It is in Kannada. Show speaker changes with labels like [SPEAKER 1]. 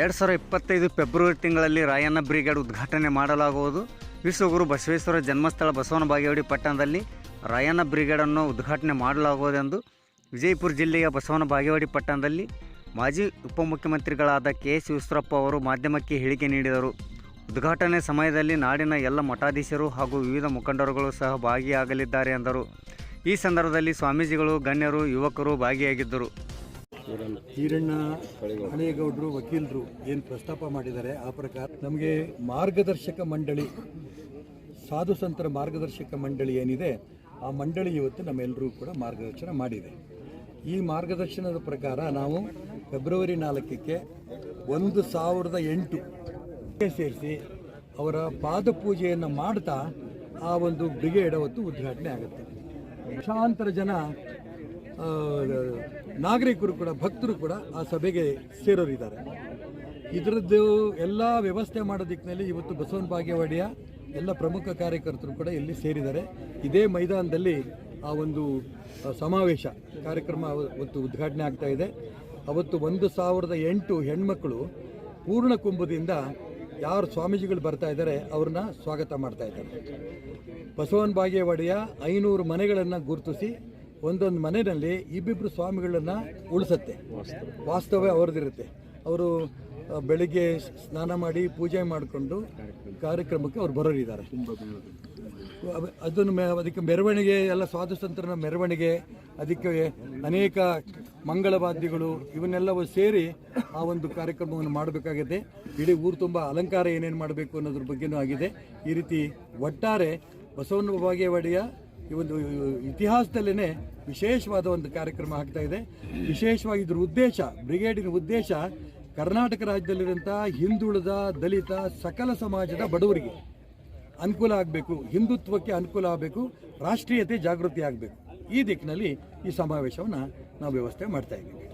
[SPEAKER 1] ಎರಡು ಸಾವಿರ ಇಪ್ಪತ್ತೈದು ಫೆಬ್ರವರಿ ತಿಂಗಳಲ್ಲಿ ರಾಯಣ್ಣ ಬ್ರಿಗೇಡ್ ಉದ್ಘಾಟನೆ ಮಾಡಲಾಗುವುದು. ವಿಶ್ವಗುರು ಬಸವೇಶ್ವರ ಜನ್ಮಸ್ಥಳ ಬಸವನ ಬಾಗೇವಾಡಿ ಪಟ್ಟಣದಲ್ಲಿ ರಾಯಣ್ಣ ಬ್ರಿಗೇಡನ್ನು ಉದ್ಘಾಟನೆ ಮಾಡಲಾಗುವುದೆಂದು ವಿಜಯಪುರ ಜಿಲ್ಲೆಯ ಬಸವನ ಬಾಗೇವಾಡಿ ಪಟ್ಟಣದಲ್ಲಿ ಮಾಜಿ ಉಪಮುಖ್ಯಮಂತ್ರಿಗಳಾದ ಕೆ ಎಸ್ ಈಶ್ವರಪ್ಪ ಅವರು ಮಾಧ್ಯಮಕ್ಕೆ ಹೇಳಿಕೆ ನೀಡಿದರು. ಉದ್ಘಾಟನೆ ಸಮಯದಲ್ಲಿ ನಾಡಿನ ಎಲ್ಲ ಮಠಾಧೀಶರು ಹಾಗೂ ವಿವಿಧ ಮುಖಂಡರುಗಳು ಸಹ ಭಾಗಿಯಾಗಲಿದ್ದಾರೆ ಎಂದರು. ಈ ಸಂದರ್ಭದಲ್ಲಿ ಸ್ವಾಮೀಜಿಗಳು, ಗಣ್ಯರು, ಯುವಕರು ಭಾಗಿಯಾಗಿದ್ದರು.
[SPEAKER 2] ಈರಣ್ಣ, ಹಳೇಗೌಡರು, ವಕೀಲರು ಏನು ಪ್ರಸ್ತಾಪ ಮಾಡಿದ್ದಾರೆ? ಆ ಪ್ರಕಾರ ನಮಗೆ ಮಾರ್ಗದರ್ಶಕ ಮಂಡಳಿ, ಸಾಧು ಸಂತರ ಮಾರ್ಗದರ್ಶಕ ಮಂಡಳಿ ಏನಿದೆ, ಆ ಮಂಡಳಿ ಇವತ್ತು ನಮ್ಮೆಲ್ಲರೂ ಕೂಡ ಮಾರ್ಗದರ್ಶನ ಮಾಡಿದೆ. ಈ ಮಾರ್ಗದರ್ಶನದ ಪ್ರಕಾರ ನಾವು ಫೆಬ್ರವರಿ ನಾಲ್ಕಕ್ಕೆ ಒಂದು ಸಾವಿರದ ಎಂಟು ಸೇರಿಸಿ ಅವರ ಪಾದಪೂಜೆಯನ್ನು ಮಾಡ್ತಾ ಆ ಒಂದು ಬ್ರಿಗೇಡ್ ಅವತ್ತು ಉದ್ಘಾಟನೆ ಆಗುತ್ತೆ. ಲಕ್ಷಾಂತರ ಜನ ನಾಗರಿಕರು ಕೂಡ, ಭಕ್ತರು ಕೂಡ ಆ ಸಭೆಗೆ ಸೇರೋರಿದ್ದಾರೆ. ಇದರದ್ದು ಎಲ್ಲ ವ್ಯವಸ್ಥೆ ಮಾಡೋ ದಿಕ್ಕಿನಲ್ಲಿ ಇವತ್ತು ಬಸವನ ಬಾಗೇವಾಡಿಯ ಎಲ್ಲ ಪ್ರಮುಖ ಕಾರ್ಯಕರ್ತರು ಕೂಡ ಇಲ್ಲಿ ಸೇರಿದ್ದಾರೆ. ಇದೇ ಮೈದಾನದಲ್ಲಿ ಆ ಒಂದು ಸಮಾವೇಶ, ಕಾರ್ಯಕ್ರಮ ಅವತ್ತು ಉದ್ಘಾಟನೆ ಆಗ್ತಾ ಇದೆ. ಅವತ್ತು ಒಂದು ಸಾವಿರದ ಎಂಟು ಹೆಣ್ಮಕ್ಕಳು ಪೂರ್ಣ ಕುಂಭದಿಂದ ಯಾರು ಸ್ವಾಮೀಜಿಗಳು ಬರ್ತಾ ಇದ್ದಾರೆ, ಅವ್ರನ್ನ ಸ್ವಾಗತ ಮಾಡ್ತಾ ಇದ್ದಾರೆ. ಬಸವನ ಬಾಗೇವಾಡಿಯ ಐನೂರು ಮನೆಗಳನ್ನು ಗುರುತಿಸಿ ಒಂದೊಂದು ಮನೆಯಲ್ಲಿ ಇಬ್ಬಿಬ್ಬರು ಸ್ವಾಮಿಗಳನ್ನ ಉಳಿಸತ್ತೆ. ವಾಸ್ತವ ಅವ್ರದ್ದಿರುತ್ತೆ. ಅವರು ಬೆಳಿಗ್ಗೆ ಸ್ನಾನ ಮಾಡಿ ಪೂಜೆ ಮಾಡಿಕೊಂಡು ಕಾರ್ಯಕ್ರಮಕ್ಕೆ ಅವ್ರು ಬರೋರಿದ್ದಾರೆ. ಅದನ್ನು ಅದಕ್ಕೆ ಮೆರವಣಿಗೆ, ಎಲ್ಲ ಸ್ವಾತಂತ್ರ್ಯ ಮೆರವಣಿಗೆ, ಅದಕ್ಕೆ ಅನೇಕ ಮಂಗಳವಾದ್ಯಗಳು, ಇವನ್ನೆಲ್ಲವೂ ಸೇರಿ ಆ ಒಂದು ಕಾರ್ಯಕ್ರಮವನ್ನು ಮಾಡಬೇಕಾಗಿದೆ ಇಡೀ ಊರು ತುಂಬ ಅಲಂಕಾರ ಏನೇನು ಮಾಡಬೇಕು ಅನ್ನೋದ್ರ ಬಗ್ಗೆನೂ ಆಗಿದೆ. ಈ ರೀತಿ ಒಟ್ಟಾರೆ ಬಸವನ ಬಾಗೇವಾಡಿಯ ಈ ಒಂದು ಇತಿಹಾಸದಲ್ಲೇ ವಿಶೇಷವಾದ ಒಂದು ಕಾರ್ಯಕ್ರಮ ಆಗ್ತಾ ಇದೆ. ವಿಶೇಷವಾಗಿ ಇದ್ರ ಉದ್ದೇಶ, ಬ್ರಿಗೇಡಿನ ಉದ್ದೇಶ ಕರ್ನಾಟಕ ರಾಜ್ಯದಲ್ಲಿರುವಂಥ ಹಿಂದುಳಿದ ದಲಿತ ಸಕಲ ಸಮಾಜದ ಬಡವರಿಗೆ ಅನುಕೂಲ ಆಗಬೇಕು, ಹಿಂದುತ್ವಕ್ಕೆ ಅನುಕೂಲ ಆಗಬೇಕು, ರಾಷ್ಟ್ರೀಯತೆ ಜಾಗೃತಿ ಆಗಬೇಕು. ಈ ದಿಕ್ಕಿನಲ್ಲಿ ಈ ಸಮಾವೇಶವನ್ನು ನಾವು ವ್ಯವಸ್ಥೆ ಮಾಡ್ತಾ ಇದ್ದೀವಿ.